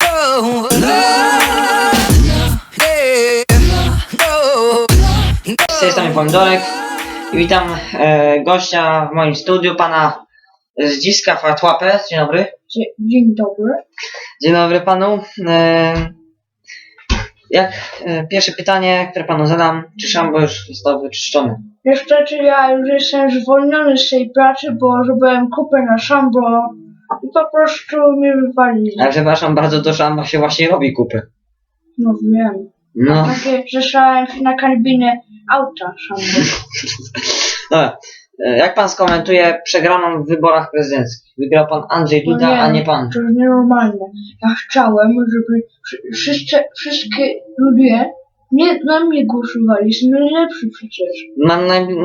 No, no, Z tej strony i witam e, gościa w moim studiu, pana Zdziska Fatłapę. Dzień dobry. Dzie- Dzień dobry. Dzień dobry panu. E, jak e, pierwsze pytanie, które panu zadam, czy szambo już został wyczyszczony? Niestety ja już jestem zwolniony z tej pracy, bo zrobiłem kupę na szambo i po prostu mnie wywalili. Ale przepraszam bardzo, do szamba się właśnie robi kupy. No wiem. No, Takie się na karabinę auta szambo. dobra. E, Jak pan skomentuje przegraną w wyborach prezydenckich? Wygrał pan Andrzej No Duda, a nie pan. To jest nienormalne. Ja chciałem, żeby wszy- wszyscy, wszystkie ludzie nie, na mnie głosowali. Jestem najlepszy przecież. Mam,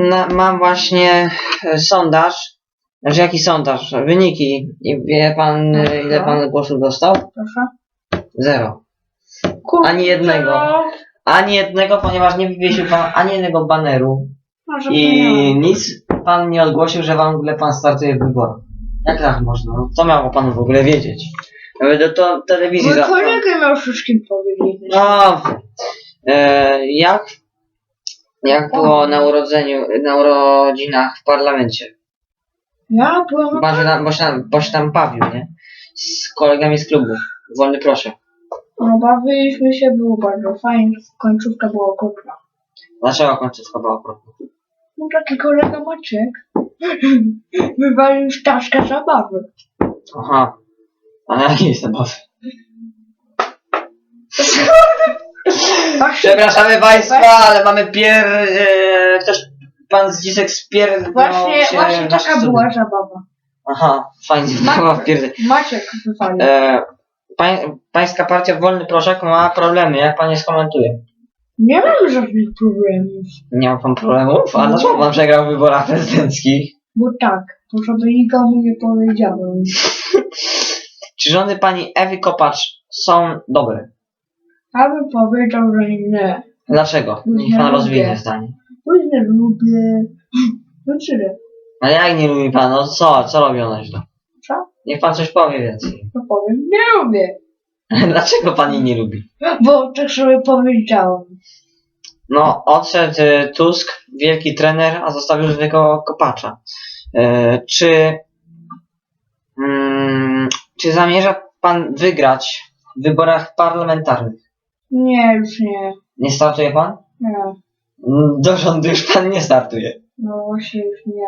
na, mam właśnie e, sondaż. Znaczy jaki sondaż? Wyniki. I wie pan ile pan głosów dostał? Proszę. Zero. Kurczę, Ani jednego. no. Ani jednego, ponieważ nie wywiesił pan ani jednego baneru. Może I nic pan nie ogłosił, że w ogóle pan startuje w wyborach. Jak tak można? No, Co miał pan w ogóle wiedzieć? Nawet do to telewizji Mój za... kolega miał wszystkim powiedzieć. No, e, jak, jak było na urodzeniu, na urodzinach w parlamencie? Ja byłem Pan się tam, bo, się tam, bo się tam bawił, nie? Z kolegami z klubu. Wolny proszę. No, bawiliśmy się, było bardzo fajnie, końcówka była okropna. Dlaczego końcówka była okropna? No taki kolega Maciek wywalił staszka zabawy. Aha. Ale jaki jest zabawy? Przepraszamy Państwa, ale mamy pier... E, ktoś... Pan Zdzisek spierdnął właśnie, się właśnie taka była zabawa. Aha, fajnie, zabawa w pierdol. Maciek wywalił. E, pań, pańska partia Wolny Proszek ma problemy, jak pan je skomentuje? Nie mam żadnych problemów. Nie ma pan problemów? A dlaczego pan przegrał w wyborach prezydenckich? Bo tak, to żeby nikomu nie powiedziałem. Czy rządy pani Ewy Kopacz są dobre? Ja bym powiedział, że nie. Dlaczego? Niech Nie pan rozwinie zdanie. Bo nie lubię. No tyle. Ale jak nie lubi pan? No co? Co robi ona źle? Co? Niech pan coś powie więcej. No powiem, nie lubię. Dlaczego pan jej nie lubi? Bo tak sobie powiedziałem. No, odszedł e, Tusk, wielki trener, a zostawił zwykłego kopacza. E, czy, mm, czy zamierza pan wygrać w wyborach parlamentarnych? Nie, już nie. Nie startuje pan? Nie. Mm, Do rządu już pan nie startuje. No właśnie już nie.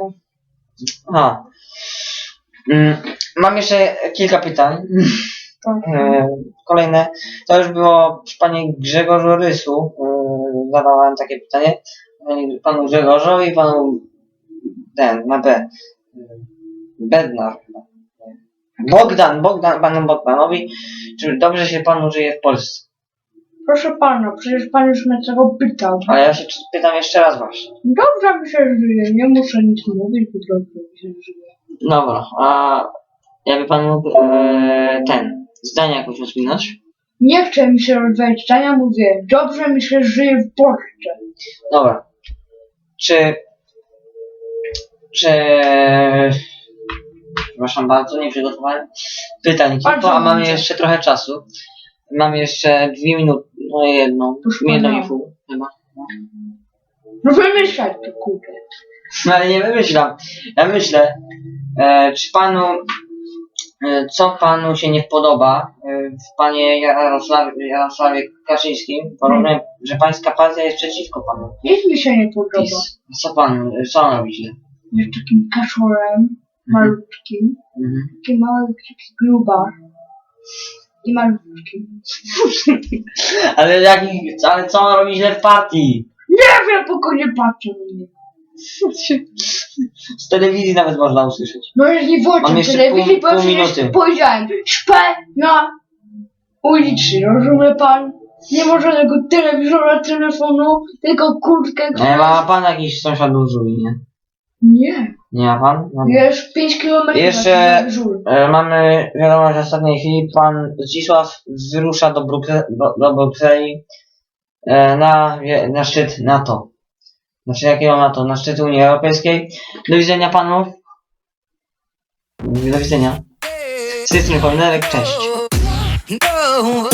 Aha. Mm, Mam jeszcze kilka pytań. Tak. E, Kolejne. To już było przy panie Grzegorzu Rysu. e, Zadawałem takie pytanie. Panie- Panu Grzegorzowi i panu ten, na B. E, Bednar chyba. Bogdan, Bogdan, panu Bogdanowi. Czy dobrze się panu żyje w Polsce? Proszę pana, przecież pan już mnie tego pytał. Ale ja się czy- pytam jeszcze raz właśnie. Dobrze mi się żyje, nie muszę nic mówić, bo dobrze mi się żyje. Dobra, a jakby pan mógł e, ten, zdanie jakoś rozwinąć? Nie chcę mi się rozwijać zdania, mówię, dobrze mi się żyje w Polsce. Dobra. Czy. Czy. Przepraszam bardzo, nie przygotowałem pytań kilku, Bardzo a mamy dobrze. jeszcze trochę czasu. Mamy jeszcze dwie minuty, no jedną, Proszę jedną pana. i pół chyba. No wymyślaj to kurde. No ale nie wymyślam. Ja myślę, e, czy panu, e, co panu się nie podoba e, w panie Jarosławie, Jarosławie Kaczyńskim? Bo Hmm. że pańska partia jest przeciwko panu. Nic mi się nie podoba. PiS. Co pan, co on robi źle? Jest takim kaszorem, malutkim, Mhm. taki mały, taki grubas. I malutki. Ale jaki, ale co on robi źle w partii? Nie wiem, tylko nie patrzę na mnie. Z telewizji nawet można usłyszeć. No już nie Mam włączam jeszcze telewizji, pół- bo pół przecież minuty. powiedziałem, śpę na ulicy, rozumie pan? Nie ma żadnego telewizora, telefonu, tylko kurtkę, Nie ma pan jakiś sąsiadów żuli, nie? Nie, Nie ma pan? No. jest 5 km Jeszcze- E, mamy wiadomość w ostatniej chwili. Pan Zdzisław wyrusza do, Brukse, do, do Brukseli e, na, wie- na szczyt NATO. Znaczy jakiego NATO? Na szczyt Unii Europejskiej. Do widzenia panu. Do widzenia. Z tej strony Pominerek, cześć. no.